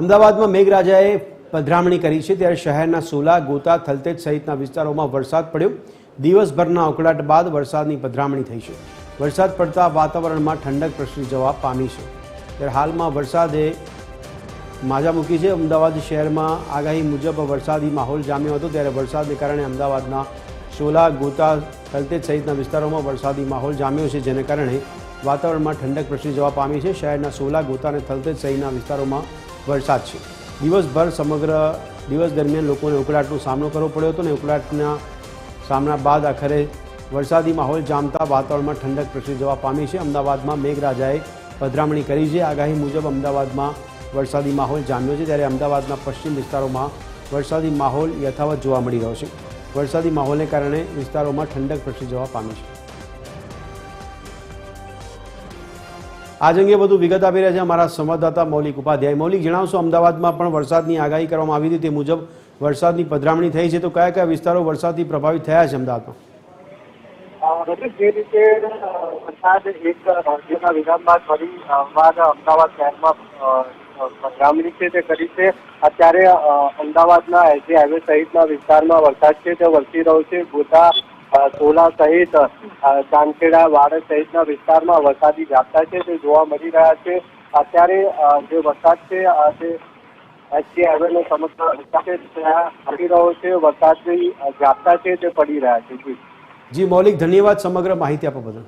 અમદાવાદમાં મેઘરાજાએ પધરામણી કરી છે ત્યારે શહેરના સોલા, ગોતા, થલતેજ સહિતના વિસ્તારોમાં વરસાદ પડ્યો. દિવસભરના ઉકળાટ બાદ વરસાદની પધરામણી થઈ છે. વરસાદ પડતા વાતાવરણમાં ઠંડક પ્રસરી જવા પામી છે. ત્યારે હાલમાં વરસાદે માજા મૂકી છે. અમદાવાદ શહેરમાં આગાહી મુજબ વરસાદી માહોલ જામ્યો હતો. ત્યારે વરસાદને કારણે અમદાવાદના સોલા, ગોતા, થલતેજ સહિતના વિસ્તારોમાં વરસાદી માહોલ જામ્યો છે, જેને કારણે વાતાવરણમાં ઠંડક પ્રસરી જવા પામી છે. શહેરના સોલા, ગોતા અને થલતેજ સહિતના વિસ્તારોમાં વરસાદ છે. દિવસભર સમગ્ર દિવસ દરમિયાન લોકોને ઉકળાટનો સામનો કરવો પડ્યો હતો અને ઉકળાટના સામના બાદ આખરે વરસાદી માહોલ જામતા વાતાવરણમાં ઠંડક પ્રસરી જવા પામી છે. અમદાવાદમાં મેઘરાજાએ પધરામણી કરી છે. આગાહી મુજબ અમદાવાદમાં વરસાદી માહોલ જામ્યો છે ત્યારે અમદાવાદના પશ્ચિમ વિસ્તારોમાં વરસાદી માહોલ યથાવત જોવા મળી રહ્યો છે. વરસાદી માહોલને કારણે વિસ્તારોમાં ઠંડક પ્રસરી જવા પામી છે. આજ અંગે વધુ વિગત આપી રહ્યા છે અમારા સંવાદદાતા મૌલિક ઉપાધ્યાય. મૌલિક જણાવશો અમદાવાદમાં પણ વરસાદની આગાહી કરવામાં આવી હતી. તે મુજબ વરસાદની પધરામણી થઈ છે. તો કયા કયા વિસ્તારો વરસાદથી પ્રભાવિત થયા છે અમદાવાદમાં? જે રીતે વરસાદ એક રાજ્યના વિરામ બાદ ફરી અમદાવાદ શહેરમાં પધરામણી છે તે કરી છે. અત્યારે અમદાવાદના એસજી હાઈવે સહિતના વિસ્તારમાં વરસાદ છે તે વરસી રહ્યો છે. અ, સોલા સહિત ચાંદખેડા, વાડજ સહિતના વિસ્તારમાં વરસાદી ઝાપટા છે, તે જોવા મળી રહ્યા છે. અત્યારે જે વરસાદ છે તે ત્યાં છે, વરસાદની ઝાપટા છે, તે પડી રહ્યા છે. જી, મૌલિક, ધન્યવાદ સમગ્ર માહિતી આપવા બદલ.